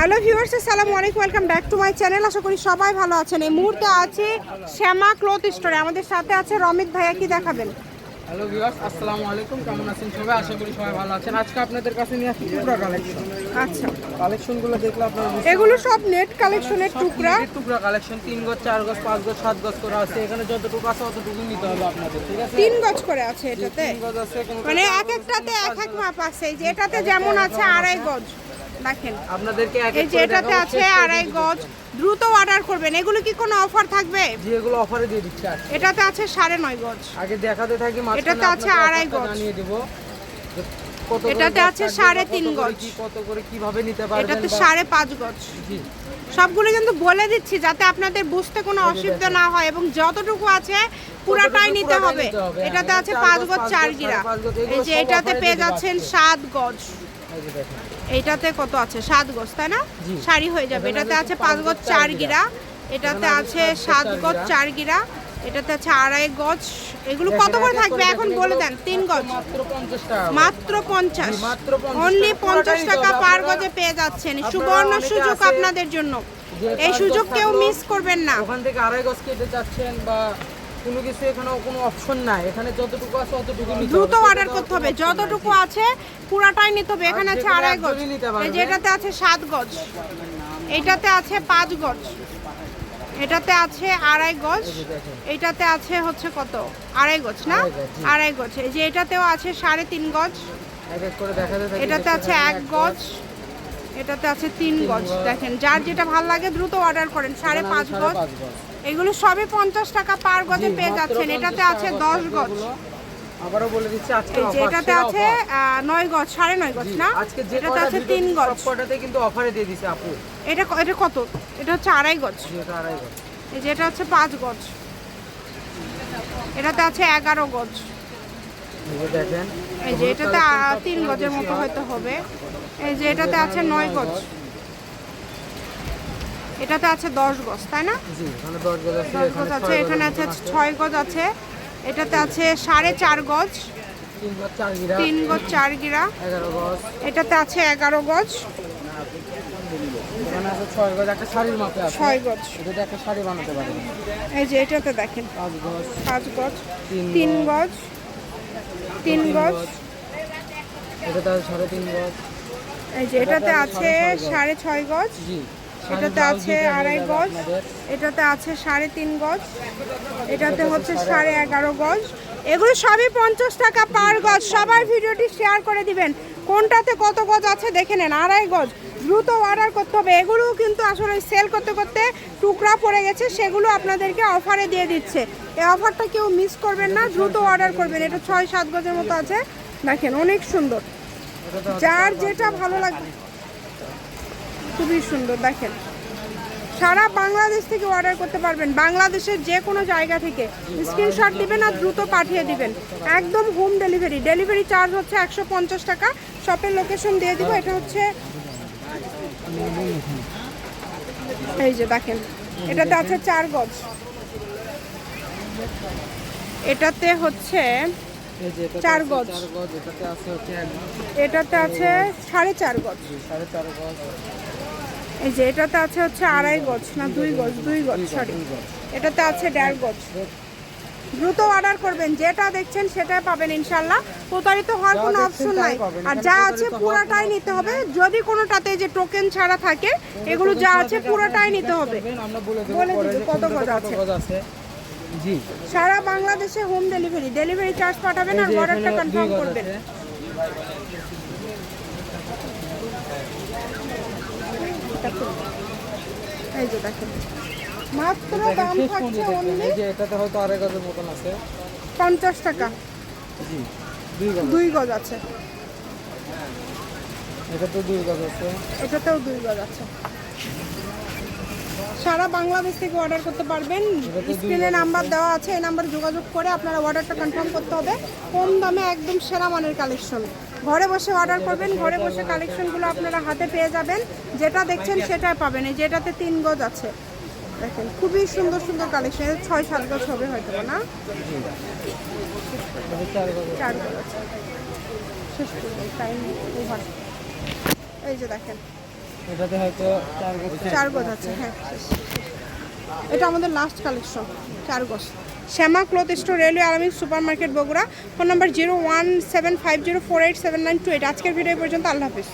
Hello viewers আসসালামু আলাইকুম welcome back to my channel. আশা করি সবাই ভালো আছেন। এই মুহূর্তে আছে শ্যামা ক্লথ স্টোরে। আমাদের সাথে আছে রমিত ভাইয়া কি দেখাবেন? হ্যালো ভিউয়ার্স আসসালামু আলাইকুম কেমন আছেন সবাই? আশা করি সবাই ভালো আছেন। আজকে আপনাদের কাছে নিয়ে আসছি টুকরা কালেকশন আচ্ছা। কালেকশনগুলো দেখলে আপনারা এগুলো সব নেট কালেকশনের টুকরা। টুকরা কালেকশন তিন গজ চার গজ পাঁচ গজ সাত গজ করে আছে। এখানে যতটুকু আছে অতটুকু নিতে হবে আপনাদের ঠিক আছে? তিন গজ করে আছে এটাতে? তিন গজ আছে মানে এক একটাতে এক এক মাপ আছে। এই যে এটাতে যেমন আছে আড়াই গজ। দেখেন। আপনাদেরকে এই যে এটাতে আছে আড়াই গজ। দ্রুত অর্ডার করবেন। এগুলো কি কোনো অফার থাকবে? জি এগুলো অফারে দিয়ে দিচ্ছি এটাতে আছে সাড়ে নয় গজ। আগে দেখাতে থাকি এটাতে আছে আড়াই গজ। জানিয়ে দেব কত এটাতে আছে সাড়ে তিন গজ। কত করে কীভাবে নিতে পারবেন এটাতে সাড়ে পাঁচ গজ। জি। সবগুলো কিন্তু বলে দিচ্ছি যাতে আপনাদের বুঝতে কোনো অসুবিধা না হয় এবং যতটুকু আছে পুরাটাই নিতে হবে। এটাতে। আছে পাঁচ গজ, চার গিরা। এই যে এটাতে পেয়ে যাচ্ছেন সাত গজ। এইটাতে কত আছে? সাত গজ তাই না। শাড়ি হয়ে যাবে। এটাতে আছে পাঁচ গজ চার গিরা। এটাতে আছে সাত গজ চার গিরা। এটাতে আছে আড়াই গজ এগুলো কত করে থাকবে? এখন বলে দেন তিন গজ মাত্র পঞ্চাশ টাকা মাত্র পঞ্চাশ। জি, মাত্র 50 অনলি পঞ্চাশ টাকা পার গজে পেয়ে যাচ্ছেন। সুবর্ণ সুযোগ আপনাদের জন্য। এই সুযোগ কেউ মিস করবেন না। ওখান থেকে আড়াই গজ কেটে যাচ্ছেন বা কোনো কিছু এখানে কোনো অপশন নাই। এখানে যতটুকু আছে অতটুকু নিতে দ্রুত অর্ডার করতে হবে। যতটুকু আছে। পুরাটাই নিতে হবে। এখানে আছে আড়াই গজ। যেটাতে আছে সাত গজ। এইটাতে আছে পাঁচ গজ। এটাতে আছে আড়াই গজ। এইটাতে আছে হচ্ছে কত? আড়াই গজ না? আড়াই গজ, এই যে এটাতেও আছে সাড়ে তিন গজ। এটাতে আছে এক গজ। এটাতে আছে তিন গজ। দেখেন যার যেটা ভালো লাগে দ্রুত অর্ডার করেন সাড়ে পাঁচ গজ। এগুলো সবই পঞ্চাশ টাকা পার গজে পেয়ে যাচ্ছেন। এটাতে আছে দশ গজ। এগুলো। আবারও বলে দিচ্ছি আজকে এটাতে আছে নয় গজ সাড়ে নয় গজ না? আজকে যে এটাতে কটা আছে তিন গজ। সবকটাতে কিন্তু অফারে দিয়ে দিছে আপু। এটা এটা কত? এটা হচ্ছে আড়াই গজ। যেটা আড়াই গজ। এই যে হচ্ছে পাঁচ গজ। এটাতে আছে এগারো গজ। এই যে এটাতে তিন গজের মতো হয়তো হবে। এই যে এটাতে আছে নয় গজ। এটাতে আছে দশ গজ তাই না? দশ গজ আছে এখানে আছে ছয় গজ আছে এটাতে আছে সাড়ে চার গজ। তিন গজ চার গিরা। এটাতে আছে এগারো গজ। এই যে এটাতে দেখেন। পাঁচ গজ। তিন তিন গজ। তিন গজ। এটাতে সাড়ে তিন গজ। এই যে এটাতে আছে সাড়ে ছয় গজ এটাতে আছে আড়াই গজ এটাতে আছে সাড়ে তিন গজ এটাতে হচ্ছে সাড়ে এগারো গজ। এগুলো সবই পঞ্চাশ টাকা পার গজ। সবাই ভিডিওটি শেয়ার করে দিবেন। কোনটাতে কত গজ আছে দেখে নেন। আড়াই গজ। দ্রুত অর্ডার করতে হবে। এগুলোও কিন্তু আসলে সেল করতে করতে টুকরা পড়ে গেছে। সেগুলো আপনাদেরকে অফারে দিয়ে দিচ্ছে। এই অফারটা কেউ মিস করবেন না। দ্রুত অর্ডার করবেন। এটা ছয় সাত গজের মতো আছে। দেখেন অনেক সুন্দর। যার যেটা ভালো লাগে খুবই সুন্দর, দেখেন। সারা বাংলাদেশ থেকে অর্ডার করতে পারবেন। বাংলাদেশের যে কোনো জায়গা থেকে স্ক্রিনশট দিবেন আর দ্রুত পাঠিয়ে দিবেন। একদম হোম ডেলিভারি ডেলিভারি চার্জ হচ্ছে একশো পঞ্চাশ টাকা। শপের লোকেশন দিয়ে দিব। এটা হচ্ছে এই যে দেখেন। এটাতে আছে চার গজ। এটাতে হচ্ছে চার গজ। এটাতে আছে সাড়ে চার গজ। এই যে এটাতে আছে হচ্ছে আড়াই গজ না দুই গজ দুই গজ সরি এটাতে আছে দেড় গজ। দ্রুত অর্ডার করবেন যেটা দেখছেন সেটাই পাবেন ইনশাল্লাহ প্রতারিত হওয়ার কোনো অপশন নাই। আর যা আছে পুরোটাই নিতে হবে। যদি কোনোটাতে যে টোকেন ছাড়া থাকে এগুলো যা আছে পুরোটাই নিতে হবে। বলে কত গজ আছে। জি। সারা বাংলাদেশে হোম ডেলিভারি ডেলিভারি চার্জ পাঠাবেন আর অর্ডারটা কনফার্ম করবেন। এই যে দেখেন মাত্র দাম থাকছে অনলি এই যে এটাতে হয়তো আড়াই গজের মতন আছে। পঞ্চাশ টাকা। জি দুই গজ দুই গজ আছে। এটাতে দুই গজ আছে। এটাতেও দুই গজ আছে। সারা বাংলাদেশ থেকে অর্ডার করতে পারবেন। স্ক্রিনে নাম্বার দেওয়া আছে, এই নাম্বারে যোগাযোগ করে আপনারা অর্ডারটা কনফার্ম করতে হবে। কম দামে একদম সেরা মানের কালেকশন ঘরে বসে অর্ডার করবেন, ঘরে বসে কালেকশনগুলো আপনারা হাতে পেয়ে যাবেন। যেটা দেখছেন সেটাই পাবেন। এই যেটাতে তিন গজ আছে। দেখেন, খুবই সুন্দর সুন্দর কালেকশন ছয়, সাত গজ হবে হয়তো না? এই যে দেখেন এটাতে হয়তো চার গজ আছে। হ্যাঁ। এটা আমাদের লাস্ট কালেকশন চার গজ। Shyama cloth store, railway Aramaic super market Bogura. Phone number zero one seven five zero four eight seven nine two eight আজকের ভিডিও পর্যন্ত, আল্লাহ হাফিজ।